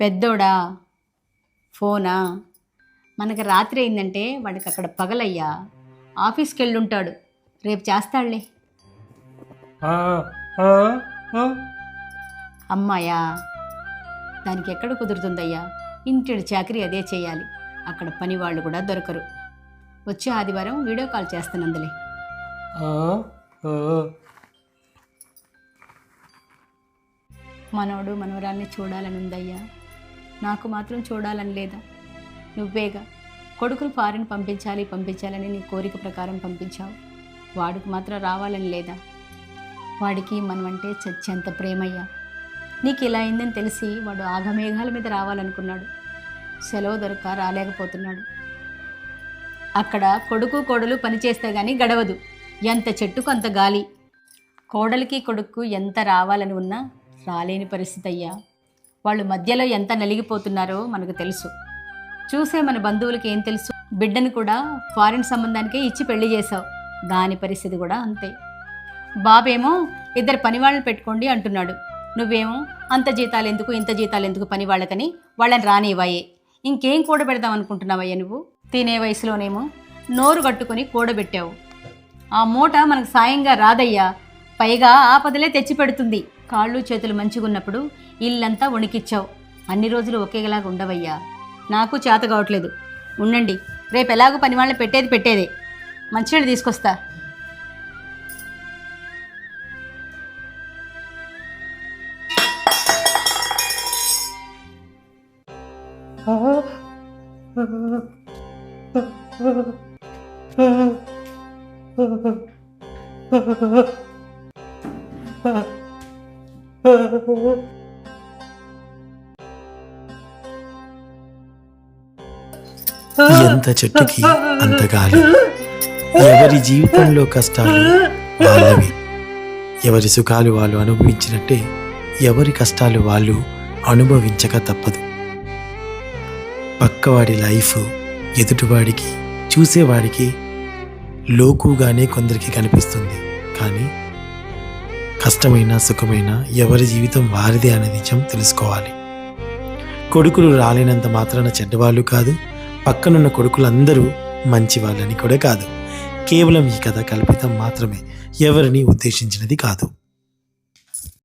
పెద్దోడా? ఫోనా? మనకి రాత్రి అయిందంటే వాడికి అక్కడ పగలయ్యా. ఆఫీస్కి వెళ్ళుంటాడు రేపు చేస్తాడులే. అమ్మాయా దానికి ఎక్కడ కుదురుతుందయ్యా? ఇంటి చాకరీ అదే చేయాలి. అక్కడ పని వాళ్ళు కూడా దొరకరు. వచ్చే ఆదివారం వీడియో కాల్ చేస్తానందులే. మనవడు మనవరాల్ని చూడాలని ఉందయ్యా. నాకు మాత్రం చూడాలని లేదా? నువ్వేగా? కొడుకును ఫారిన్ పంపించాలి పంపించాలని నీ కోరిక ప్రకారం పంపించావు. వాడికి మాత్రం రావాలని లేదా? వాడికి మనమంటే చచ్చేంత ప్రేమయ్యా. నీకు ఇలా అయిందని తెలిసి వాడు ఆగమేఘాల మీద రావాలనుకున్నాడు. సెలవు దొరక రాలేకపోతున్నాడు. అక్కడ కొడుకు కోడలు పనిచేస్తే కానీ గడవదు. ఎంత చెట్టుకు అంత గాలి. కోడలికి కొడుకు ఎంత రావాలని ఉన్నా రాలేని పరిస్థితి అయ్యా వాళ్ళు మధ్యలో ఎంత నలిగిపోతున్నారో మనకు తెలుసు. చూసే మన బంధువులకి ఏం తెలుసు? బిడ్డను కూడా ఫారిన్ సంబంధానికే ఇచ్చి పెళ్ళి చేశావు. దాని పరిస్థితి కూడా అంతే. బాబేమో ఇద్దరు పని వాళ్ళని పెట్టుకోండి అంటున్నాడు. నువ్వేమో అంత జీతాలు ఎందుకు ఇంత జీతాలు ఎందుకు పని వాళ్ళకని వాళ్ళని రానివ్వాయే. ఇంకేం కూడబెడదాం అనుకుంటున్నావయ్యా నువ్వు? తినే వయసులోనేమో నోరు కట్టుకొని కూడబెట్టావు ఆ మూట మనకు సాయంగా రాదయ్యా. పైగా ఆపదలే తెచ్చి పెడుతుంది కాళ్ళు చేతులు మంచిగున్నప్పుడు ఇల్లంతా వణికిచ్చావు అన్ని రోజులు ఒకేలాగా ఉండవయ్యా నాకు చేత కావట్లేదు ఉండండి రేపు ఎలాగో పని వాళ్ళని పెట్టేది పెట్టేదే మంచినీళ్ళు తీసుకొస్తా ఎంత చెట్టుకి అంత గాలి ఎవరి జీవితంలో కష్టాలు వాళ్ళవి. ఎవరి సుఖాలు వాళ్ళు అనుభవించినట్టే ఎవరి కష్టాలు వాళ్ళు అనుభవించక తప్పదు. పక్కవాడి లైఫ్ ఎదుటివాడికి చూసేవాడికి లోకుగానే కొందరికి కనిపిస్తుంది. కానీ కష్టమైన సుఖమైన ఎవరి జీవితం వారిదే అనే నిజం తెలుసుకోవాలి. కొడుకులు రాలేనంత మాత్రాన చెడ్డవాళ్ళు కాదు పక్కనున్న కొడుకులందరూ మంచి వాళ్ళని కూడా కాదు. కేవలం ఈ కథ కల్పితం మాత్రమే ఎవరిని ఉద్దేశించినది కాదు.